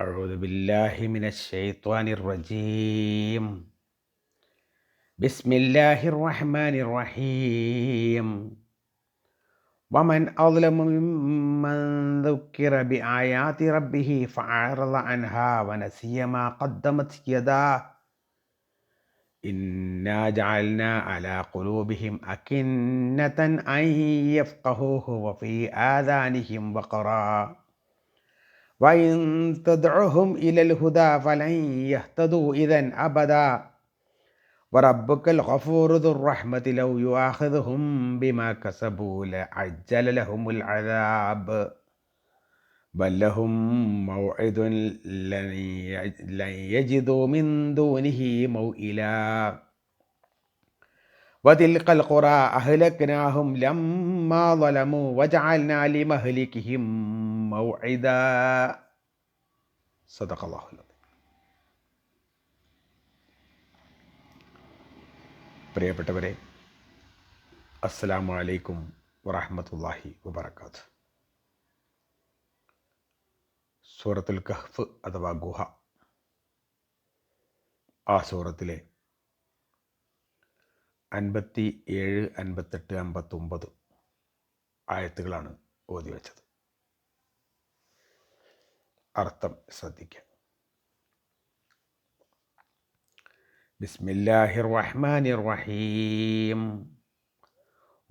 أعوذ بالله من الشيطان الرجيم. بسم الله الرحمن الرحيم. ومن أظلم ممن ذكر بآيات ربه فأعرض عنها ونسي ما قدمت يداه. إنا جعلنا على قلوبهم أكنة أن يفقهوه وفي آذانهم وقرا. وإن تدعهم إلى الهدى فلن يهتدوا إذا أبدا. وربك الغفور ذو الرحمة لو يؤاخذهم بما كسبوا لعجل لهم العذاب. بل لهم موعد لن يج- لن يجدوا من دونه موئلا. وتلك القرى أهلكناهم لما ظلموا وجعلنا لمهلكهم موعدا صدق الله العظيم പ്രിയപ്പെട്ടവരെ അസ്സലാമു അലൈക്കും വറഹ്മത്തുള്ളാഹി വബറകാത്ത് സൂറത്തുൽ കഹ്ഫ് അഥവാ ഗുഹ ആ സൂറത്തിലെ അൻപത്തി ഏഴ് അൻപത്തെട്ട് അൻപത്തൊമ്പത് ആയത്തുകളാണ് ഓതി വച്ചത് അർത്ഥം ശ്രദ്ധിക്കുക ബിസ്മില്ലാഹിർ റഹ്മാനിർ റഹീം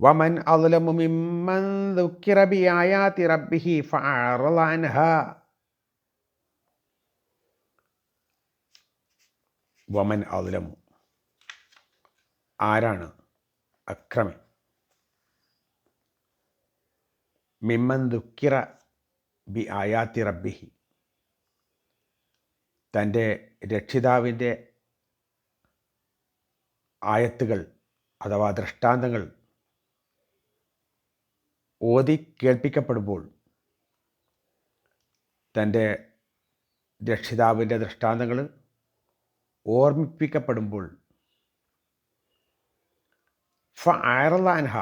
ومن أظلم ممن ذكر بآيات ربه فأعرض عنها വമൻ അദ്ലമു ആരാണ്? അക്രമി. മിമ്മൻ ദുഃഖിറ ബി ആയാത്തി റബ്ബിഹി. തന്റെ രക്ഷിതാവിന്റെ ആയത്തുകൾ അഥവാ ദൃഷ്ടാന്തങ്ങൾ ഓതി കേൾപ്പിക്കപ്പെടുമ്പോൾ തന്റെ രക്ഷിതാവിന്റെ ദൃഷ്ടാന്തങ്ങൾ ഓർമ്മിപ്പിക്കപ്പെടുമ്പോൾ ഫ അയർലാൻഹ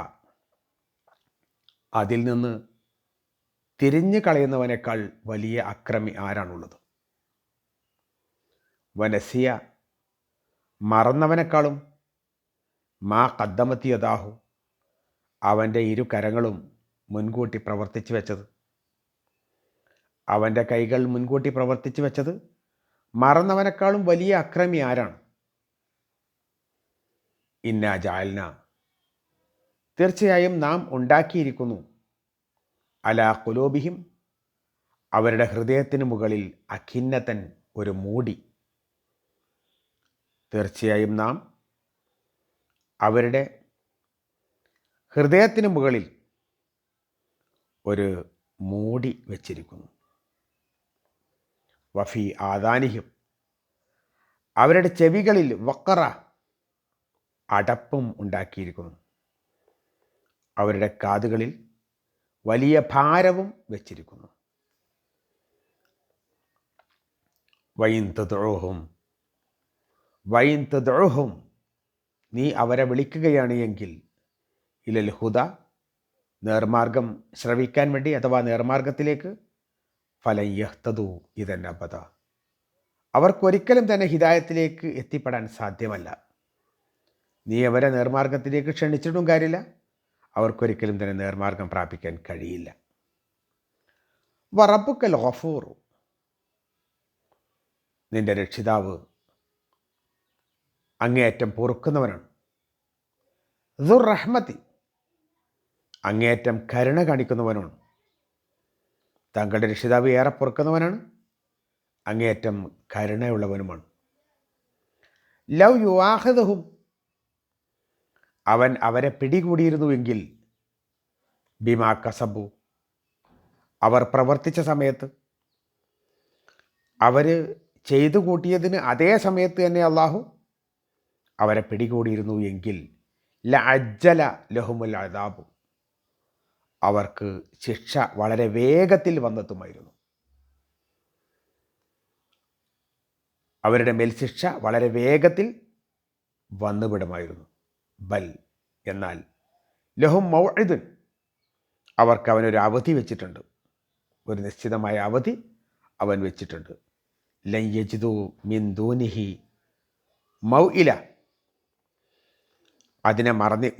അതിൽ നിന്ന് തിരിഞ്ഞു കളയുന്നവനേക്കാൾ വലിയ അക്രമി ആരാണുള്ളത്? വനസിയ മറന്നവനേക്കാളും മാ കദ്ദമത്തിയതാഹു അവന്റെ ഇരു കരങ്ങളും മുൻകൂട്ടി പ്രവർത്തിച്ചു വെച്ചത്. അവന്റെ കൈകൾ മുൻകൂട്ടി പ്രവർത്തിച്ചു വെച്ചത് മറന്നവനേക്കാളും വലിയ അക്രമി ആരാണ്? ഇന്ന ജാൽന തീർച്ചയായും നാം ഉണ്ടാക്കിയിരിക്കുന്നു. അല കുലോബിഹിം അവരുടെ ഹൃദയത്തിന് മുകളിൽ അഖിന്നത്തൻ ഒരു മൂടി. തീർച്ചയായും നാം അവരുടെ ഹൃദയത്തിന് മുകളിൽ ഒരു മൂടി വച്ചിരിക്കുന്നു. വഫി ആദാനിഹിം അവരുടെ ചെവികളിൽ വക്കറ അടപ്പും ഉണ്ടാക്കിയിരിക്കുന്നു. അവരുടെ കാതുകളിൽ വലിയ ഭാരവും വച്ചിരിക്കുന്നു. വൈന്തദ്രോഹും വൈന്തദ്രോഹും നീ അവരെ വിളിക്കുകയാണ് എങ്കിൽ ഇലൽ നേർമാർഗം ശ്രവിക്കാൻ വേണ്ടി അഥവാ നേർമാർഗത്തിലേക്ക് ഫലയ്യഹ്തതു അബദ. അവർക്കൊരിക്കലും തന്നെ ഹിതായത്തിലേക്ക് എത്തിപ്പെടാൻ സാധ്യമല്ല. നീ അവരെ നേർമാർഗത്തിലേക്ക് ക്ഷണിച്ചിട്ടും കാര്യമില്ല. അവർക്കൊരിക്കലും തന്നെ നേർമാർഗം പ്രാപിക്കാൻ കഴിയില്ല. വറബുക്കൽ ഗഫൂറു നിന്റെ രക്ഷിതാവ് അങ്ങേയറ്റം പൊറുക്കുന്നവനാണ്. ദുർ റഹ്മത്തി അങ്ങേയറ്റം കരുണ കാണിക്കുന്നവനാണ്. താങ്കളുടെ രക്ഷിതാവ് ഏറെ പൊറുക്കുന്നവനാണ്. അങ്ങേയറ്റം കരുണയുള്ളവനുമാണ്. ലവ് യുവാഹദഹും അവൻ അവരെ പിടികൂടിയിരുന്നുവെങ്കിൽ ബിമാ കസബു അവർ പ്രവർത്തിച്ച സമയത്ത് അവർ ചെയ്തു കൂട്ടിയതിന് അതേ സമയത്ത് തന്നെ അള്ളാഹു അവരെ പിടികൂടിയിരുന്നു എങ്കിൽ ല അജ്ജല ലഹുമുൽ അതാബു അവർക്ക് ശിക്ഷ വളരെ വേഗത്തിൽ വന്നെത്തുമായിരുന്നു. അവരുടെ മേൽ ശിക്ഷ വളരെ വേഗത്തിൽ വന്നുവിടുമായിരുന്നു. ബൽ എന്നാൽ ലഹും മൗഇദുൻ. അവർക്ക് അവനൊരു അവധി വെച്ചിട്ടുണ്ട്. ഒരു നിശ്ചിതമായ അവധി അവൻ വെച്ചിട്ടുണ്ട്. ലയ്യജിതു മിന്ദൂനിഹി മൗ ഇല അതിനെ മറന്നി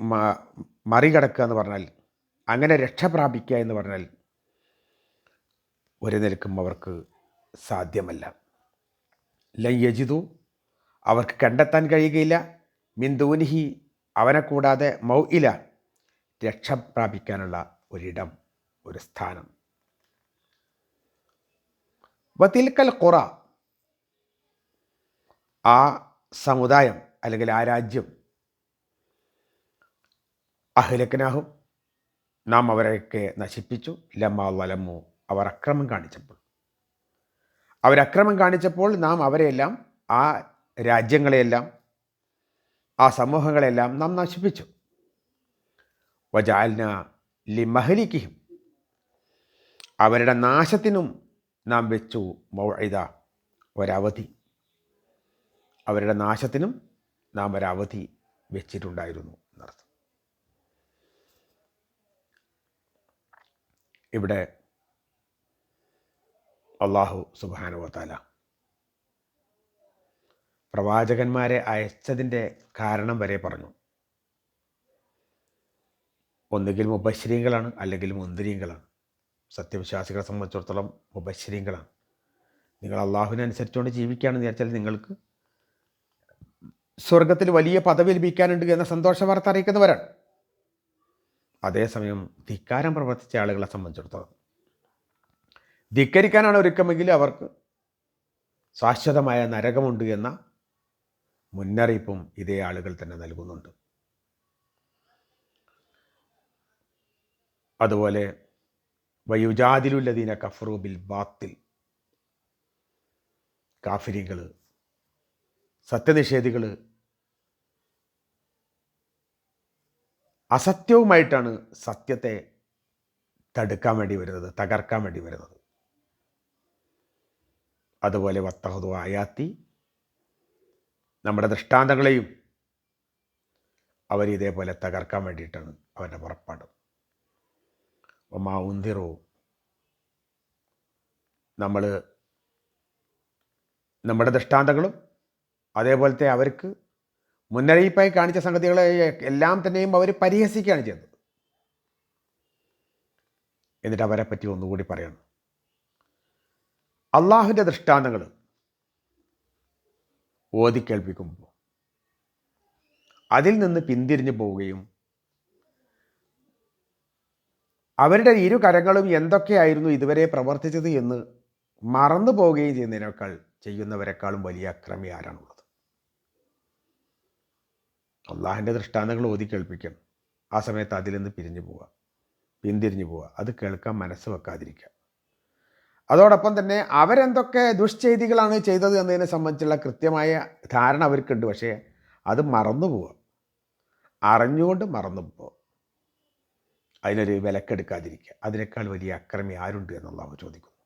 മറികടക്കുക എന്ന് പറഞ്ഞാൽ അങ്ങനെ രക്ഷ പ്രാപിക്കുക എന്ന് പറഞ്ഞാൽ ഒരു നിലക്കും അവർക്ക് സാധ്യമല്ല. ലയ്യജിതു അവർക്ക് കണ്ടെത്താൻ കഴിയുകയില്ല. മിന്ദൂനിഹി അവനെ കൂടാതെ മൗഇല രക്ഷ പ്രാപിക്കാനുള്ള ഒരിടം ഒരു സ്ഥാനം. വതിൽക്കൽ ഖുറ ആ സമുദായം അല്ലെങ്കിൽ ആ രാജ്യം അഹ്ലക്കനാഹും നാം അവരെയൊക്കെ നശിപ്പിച്ചു. ലമ്മ വലമു അവർ അക്രമം കാണിച്ചപ്പോൾ. അവരക്രമം കാണിച്ചപ്പോൾ നാം അവരെയെല്ലാം ആ രാജ്യങ്ങളെയെല്ലാം ആ സമൂഹങ്ങളെല്ലാം നാം നശിപ്പിച്ചു. വജാൽന ലിമഹലിക്കും അവരുടെ നാശത്തിനും നാം വെച്ചു മൗഴിത ഒരവധി. അവരുടെ നാശത്തിനും നാം ഒരവധി വെച്ചിട്ടുണ്ടായിരുന്നു എന്നർത്ഥം. ഇവിടെ അള്ളാഹു സുബാനുവത്താല പ്രവാചകന്മാരെ അയച്ചതിന്റെ കാരണം വരെ പറഞ്ഞു. ഒന്നുകിൽ മുബശ്രീങ്ങളാണ് അല്ലെങ്കിൽ മുന്തിരീങ്ങളാണ് സത്യവിശ്വാസികളെ സംബന്ധിച്ചിടത്തോളം മുബശ്രീങ്ങളാണ് നിങ്ങൾ അള്ളാഹുവിനെ അനുസരിച്ചുകൊണ്ട് ജീവിക്കുകയാണെന്ന് വിചാരിച്ചാൽ നിങ്ങൾക്ക് സ്വർഗത്തിൽ വലിയ പദവി ലഭിക്കാനുണ്ട് എന്ന സന്തോഷ വാർത്ത അറിയിക്കുന്നവരാണ്. അതേസമയം ധിക്കാരം പ്രവർത്തിച്ച ആളുകളെ സംബന്ധിച്ചിടത്തോളം ധിക്കരിക്കാനാണ് ഒരുക്കമെങ്കിൽ അവർക്ക് ശാശ്വതമായ നരകമുണ്ട് എന്ന മുന്നറിയിപ്പും ഇതേ ആളുകൾ തന്നെ നൽകുന്നുണ്ട്. അതുപോലെ വയുജാദിലുല്ലദീന കഫറു ബിൽ ബാത്തിൽ കാഫിരികൾ സത്യനിഷേധികൾ അസത്യവുമായിട്ടാണ് സത്യത്തെ തടുക്കാൻ വേണ്ടി വരുന്നത് തകർക്കാൻ വേണ്ടി വരുന്നത്. അതുപോലെ വത്തഹദു ആയാത്തി നമ്മുടെ ദൃഷ്ടാന്തങ്ങളെയും അവരിതേപോലെ തകർക്കാൻ വേണ്ടിയിട്ടാണ് അവന്റെ പുറപ്പാട്. ഒമാ ഉന്തിറോ. നമ്മൾ നമ്മുടെ ദൃഷ്ടാന്തങ്ങളും അതേപോലത്തെ അവർക്ക് മുന്നറിയിപ്പായി കാണിച്ച സംഗതികളെ എല്ലാം തന്നെയും അവർ പരിഹസിക്കുകയാണ് ചെയ്തത് എന്നിട്ട് അവരെ പറ്റി ഒന്നുകൂടി പറയണം. അള്ളാഹുവിന്റെ ദൃഷ്ടാന്തങ്ങൾ ഓതി കേൾപ്പിക്കുമ്പോൾ അതിൽ നിന്ന് പിന്തിരിഞ്ഞു പോവുകയും അവരുടെ ഇരു കരങ്ങളും എന്തൊക്കെയായിരുന്നു ഇതുവരെ പ്രവർത്തിച്ചത് എന്ന് മറന്നു പോവുകയും ചെയ്യുന്നതിനേക്കാൾ ചെയ്യുന്നവരെക്കാളും വലിയ അക്രമി ആരാണുള്ളത്? അള്ളാഹിന്റെ ദൃഷ്ടാന്തങ്ങൾ ഓതി കേൾപ്പിക്കണം ആ സമയത്ത് അതിൽ നിന്ന് പിരിഞ്ഞു പോവുക പിന്തിരിഞ്ഞു പോവുക. അത് കേൾക്കാൻ മനസ്സ് വെക്കാതിരിക്കുക. അതോടൊപ്പം തന്നെ അവരെന്തൊക്കെ ദുഷ്ചെയ്തികളാണ് ചെയ്തത് എന്നതിനെ സംബന്ധിച്ചുള്ള കൃത്യമായ ധാരണ അവർക്കുണ്ട്. പക്ഷേ അത് മറന്നു പോവുക അറിഞ്ഞുകൊണ്ട് മറന്നു പോവുക അതിനൊരു വിലക്കെടുക്കാതിരിക്കുക. അതിനേക്കാൾ വലിയ അക്രമി ആരുണ്ട് എന്നുള്ളവ ചോദിക്കുന്നു.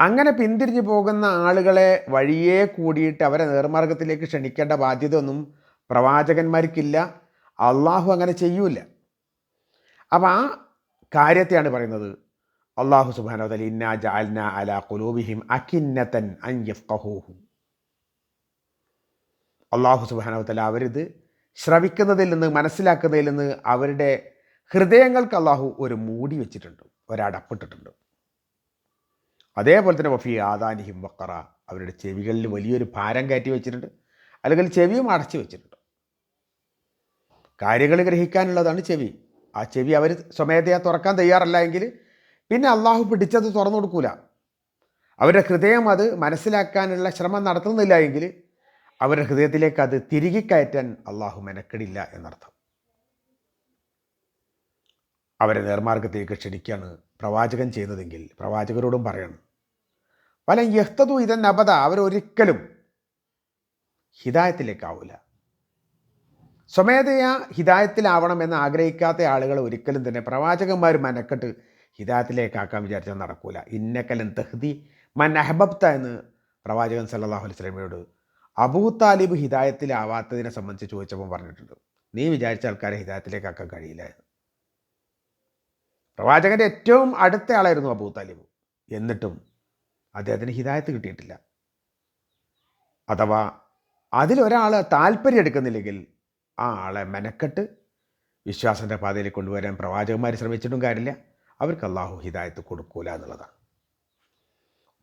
അങ്ങനെ പിന്തിരിഞ്ഞു പോകുന്ന ആളുകളെ വഴിയെ കൂടിയിട്ട് അവരെ നേർമാർഗത്തിലേക്ക് ക്ഷണിക്കേണ്ട ബാധ്യതയൊന്നും പ്രവാചകന്മാർക്കില്ല. അള്ളാഹു അങ്ങനെ ചെയ്യൂല. അപ്പം ആ കാര്യത്തെയാണ് പറയുന്നത്. അള്ളാഹു സുബാനോ തല ഇന്ന ജാൽന അല അള്ളാഹു സുബാനോ തല അവരിത് ശ്രവിക്കുന്നതിൽ നിന്ന് മനസ്സിലാക്കുന്നതിൽ നിന്ന് അവരുടെ ഹൃദയങ്ങൾക്ക് അള്ളാഹു ഒരു മൂടി വെച്ചിട്ടുണ്ട് ഒരടപ്പിട്ടിട്ടുണ്ട്. അതേപോലെ തന്നെ വഫി ആദാനിഹിം വക്കറ അവരുടെ ചെവികളിൽ വലിയൊരു ഭാരം കയറ്റി വെച്ചിട്ടുണ്ട് അല്ലെങ്കിൽ ചെവിയും അടച്ചു വെച്ചിട്ടുണ്ട്. കാര്യങ്ങൾ ഗ്രഹിക്കാനുള്ളതാണ് ചെവി. ആ ചെവി അവർ സ്വമേധയാ തുറക്കാൻ തയ്യാറല്ല എങ്കിൽ പിന്നെ അള്ളാഹു പിടിച്ചത് തുറന്നു കൊടുക്കൂല. അവരുടെ ഹൃദയം അത് മനസ്സിലാക്കാനുള്ള ശ്രമം നടത്തുന്നില്ല എങ്കിൽ അവരുടെ ഹൃദയത്തിലേക്ക് അത് തിരികെ കയറ്റാൻ അള്ളാഹു മെനക്കെടില്ല എന്നർത്ഥം. അവരെ നേർമാർഗത്തേക്ക് ക്ഷണിക്കുകയാണ് പ്രവാചകൻ ചെയ്യുന്നതെങ്കിൽ പ്രവാചകരോടും പറയണം. പല യഹ്തതു ഇതൻ അബദ അവരൊരിക്കലും ഹിതായത്തിലേക്കാവില്ല സ്വമേധയാ ഹിതായത്തിലാവണമെന്ന് ആഗ്രഹിക്കാത്ത ആളുകൾ ഒരിക്കലും തന്നെ പ്രവാചകന്മാർ മനക്കെട്ട് ഹിതായത്തിലേക്കാക്കാൻ വിചാരിച്ചാൽ നടക്കൂല. ഇന്നക്കലൻ തഹ്ദി മൻ അഹബബ്ത എന്ന് പ്രവാചകൻ സല്ലാഹു അലൈഹി സ്വലമയോട് അബൂ താലിബ് ഹിതായത്തിലാവാത്തതിനെ സംബന്ധിച്ച് ചോദിച്ചപ്പോൾ പറഞ്ഞിട്ടുണ്ട്. നീ വിചാരിച്ച ആൾക്കാരെ ഹിതായത്തിലേക്കാക്കാൻ കഴിയില്ല എന്ന്. പ്രവാചകന്റെ ഏറ്റവും അടുത്ത ആളായിരുന്നു അബൂ താലിബ്. എന്നിട്ടും അദ്ദേഹത്തിന് ഹിദായത്ത് കിട്ടിയിട്ടില്ല. അഥവാ അതിലൊരാൾ താല്പര്യം എടുക്കുന്നില്ലെങ്കിൽ ആ ആളെ മെനക്കെട്ട് വിശ്വാസന്റെ പാതയിൽ കൊണ്ടുവരാൻ പ്രവാചകന്മാർ ശ്രമിച്ചിട്ടും കാര്യമില്ല. അവർക്ക് അള്ളാഹു ഹിദായത്ത് കൊടുക്കൂല എന്നുള്ളതാണ്.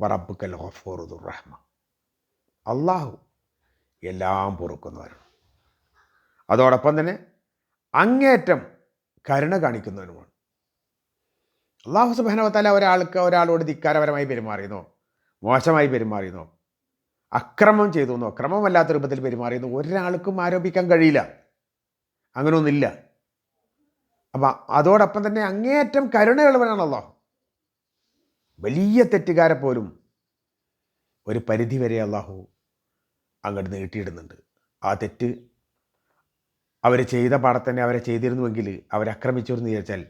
വറബുക്കൽ ഹഫൂറുദുർ റഹ്മ. അള്ളാഹു എല്ലാം പൊറുക്കുന്നവരാണ്. അതോടൊപ്പം തന്നെ അങ്ങേറ്റം കരുണ കാണിക്കുന്നവനുമാണ്. അള്ളാഹു സുബനവത്താല ഒരാൾക്ക് ഒരാളോട് ധിക്കാരപരമായി പെരുമാറിയെന്നോ മോശമായി പെരുമാറിയെന്നോ അക്രമം ചെയ്തു എന്നോ ക്രമമല്ലാത്ത രൂപത്തിൽ പെരുമാറിയെന്നോ ഒരാൾക്കും ആരോപിക്കാൻ കഴിയില്ല. അങ്ങനെയൊന്നുമില്ല. അപ്പം അതോടൊപ്പം തന്നെ അങ്ങേയറ്റം കരുണയുള്ളവനാണല്ലോ. വലിയ തെറ്റുകാരെ പോലും ഒരു പരിധി വരെ അള്ളാഹു അങ്ങോട്ട് നീട്ടിയിടുന്നുണ്ട്. ആ തെറ്റ് അവർ ചെയ്ത പാടത്തന്നെ അവരെ ചെയ്തിരുന്നുവെങ്കിൽ അവരെ എന്ന് വിചാരിച്ചാൽ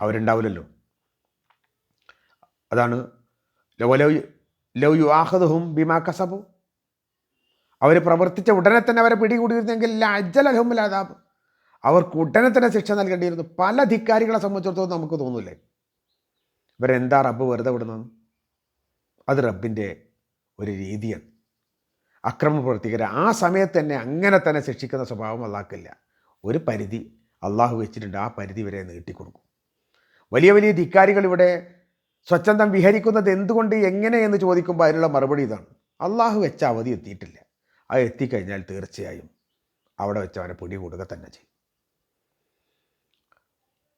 അവരുണ്ടാവില്ലല്ലോ. അതാണ് ലോ ലൗ യു ആഹദുഹും ബിമാ കസബു. അവർ പ്രവർത്തിച്ച ഉടനെ തന്നെ അവരെ പിടികൂടിയിരുന്നെങ്കിൽ അജ്ജലഹുമില്ലാതാബ് അവർക്ക് ഉടനെ തന്നെ ശിക്ഷ നൽകേണ്ടിയിരുന്നു. പല ധിക്കാരികളെ സംബന്ധിച്ചിടത്തോളം നമുക്ക് തോന്നൂലേ ഇവരെന്താ റബ്ബ് വെറുതെ വിടുന്നത്? അത് റബ്ബിന്റെ ഒരു രീതിയാണ്. അക്രമ പ്രവർത്തിക്കരെ ആ സമയത്ത് തന്നെ അങ്ങനെ തന്നെ ശിക്ഷിക്കുന്ന സ്വഭാവം അള്ളാഹ്ക്കില്ല. ഒരു പരിധി അള്ളാഹു വെച്ചിട്ടുണ്ട്. ആ പരിധി വരെ നീട്ടിക്കൊടുക്കും. വലിയ വലിയ ധിക്കാരികൾ ഇവിടെ സ്വച്ഛന്തം വിഹരിക്കുന്നത് എന്തുകൊണ്ട് എങ്ങനെ എന്ന് ചോദിക്കുമ്പോൾ അതിനുള്ള മറുപടി ഇതാണ്. അള്ളാഹു വെച്ച അവധി എത്തിയിട്ടില്ല. അത് എത്തിക്കഴിഞ്ഞാൽ തീർച്ചയായും അവിടെ വെച്ച് അവനെ പിടികൂടുക തന്നെ ചെയ്യും.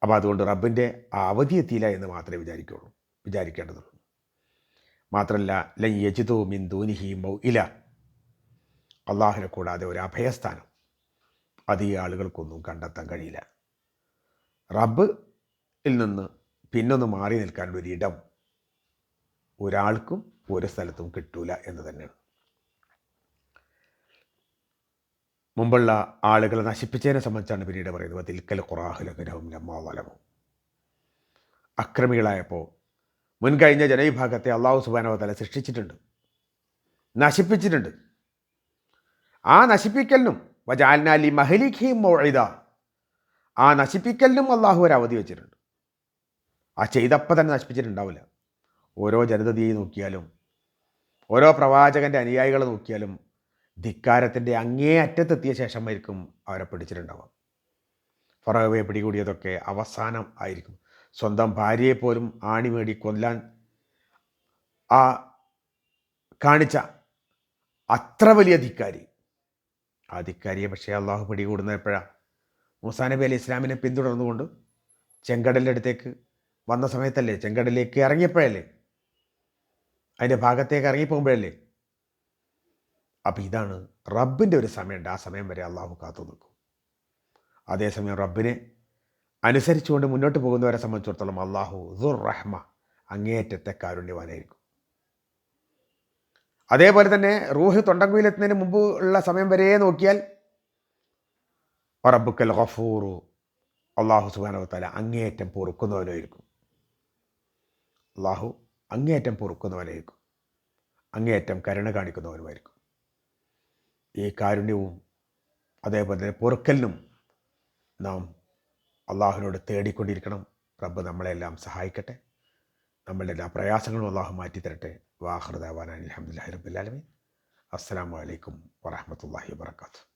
അപ്പോൾ അതുകൊണ്ട് റബ്ബിന്റെ അവധി എത്തിയില്ല എന്ന് മാത്രമേ വിചാരിക്കുള്ളൂ വിചാരിക്കേണ്ടതുള്ളൂ. മാത്രമല്ല ലൻ യജിതു മിൻ ദൂനിഹി മൗ ഇല അള്ളാഹിനെ കൂടാതെ ഒരു അഭയസ്ഥാനം. അത് ഈ ആളുകൾക്കൊന്നും കണ്ടെത്താൻ കഴിയില്ല. റബ്ബിൽ നിന്ന് പിന്നൊന്ന് മാറി നിൽക്കാൻ ഒരിടം ഒരാൾക്കും ഒരു സ്ഥലത്തും കിട്ടൂല എന്ന് തന്നെയാണ്. മുമ്പുള്ള ആളുകളെ നശിപ്പിച്ചതിനെ സംബന്ധിച്ചാണ് പിന്നീട് പറയുന്നത്. തിൽക്കൽ ഖുറാഹുലകരവും ലമ്മാവലവും അക്രമികളായപ്പോൾ മുൻകഴിഞ്ഞ ജനവിഭാഗത്തെ അള്ളാഹു സുബാനവതല സൃഷ്ടിച്ചിട്ടുണ്ട്. നശിപ്പിച്ചിട്ടുണ്ട്. ആ നശിപ്പിക്കലിനും വജാൽനാലി മഹലിഖിയും മൊഴിത ആ നശിപ്പിക്കലിനും അള്ളാഹു ഒരു അവധി വെച്ചിട്ടുണ്ട്. ആ ചെയ്തപ്പം തന്നെ നശിപ്പിച്ചിട്ടുണ്ടാവില്ല. ഓരോ ജനതയെ നോക്കിയാലും ഓരോ പ്രവാചകന്റെ അനുയായികളെ നോക്കിയാലും ധിക്കാരത്തിന്റെ അങ്ങേ അറ്റത്തെത്തിയ ശേഷമായിരിക്കും അവരെ പിടിച്ചിട്ടുണ്ടാവുക. ഫറോവയെ പിടികൂടിയതൊക്കെ അവസാനം ആയിരിക്കും. സ്വന്തം ഭാര്യയെപ്പോലും ആണി മേടി കൊല്ലാൻ ആ കാണിച്ച അത്ര വലിയ ധിക്കാരി. ആ ധിക്കാരിയെ പക്ഷേ അള്ളാഹു പിടികൂടുന്നപ്പോഴാണ് മൂസാ നബി അലി ഇസ്ലാമിനെ പിന്തുടർന്നുകൊണ്ട് ചെങ്കടലിന്റെ അടുത്തേക്ക് വന്ന സമയത്തല്ലേ ചെങ്കടലിലേക്ക് ഇറങ്ങിയപ്പോഴല്ലേ അതിന്റെ ഭാഗത്തേക്ക് ഇറങ്ങിപ്പോകുമ്പോഴല്ലേ അപ്പം ഇതാണ് റബ്ബിന്റെ ഒരു സമയമുണ്ട്. ആ സമയം വരെ അള്ളാഹു കാത്തു നിൽക്കും. അതേസമയം റബ്ബിനെ അനുസരിച്ചുകൊണ്ട് മുന്നോട്ട് പോകുന്നവരെ സംബന്ധിച്ചിടത്തോളം അള്ളാഹു ദുർ റഹ്മ അങ്ങേയറ്റത്തെ കാരുണ്യവാനായിരിക്കും. അതേപോലെ തന്നെ റൂഹ് തൊണ്ടങ്കുയിലെത്തുന്നതിന് മുമ്പ് ഉള്ള സമയം വരെ നോക്കിയാൽ റബ്ബുക്കൽ ഗഫൂറു. അള്ളാഹു സുബാനവത്താല അങ്ങേയറ്റം പൊറുക്കുന്നവനായിരിക്കും. അള്ളാഹു അങ്ങേയറ്റം പൊറുക്കുന്നവനായിരിക്കും. അങ്ങേയറ്റം കരുണ കാണിക്കുന്നവനുമായിരിക്കും. ഈ കാരുണ്യവും അതേപോലെ തന്നെ പൊറുക്കലിനും നാം അള്ളാഹുവിനോട് തേടിക്കൊണ്ടിരിക്കണം. റബ്ബ് നമ്മളെല്ലാം സഹായിക്കട്ടെ. നമ്മളുടെ എല്ലാ പ്രയാസങ്ങളും അള്ളാഹു മാറ്റി തരട്ടെ. വാഹൃദാവാൻ അലഹമുല്ലാ റബ്ബുലാലമീൻ അസ്സാം വലൈക്കും വാഹമത്തല്ലാഹി വാത്തു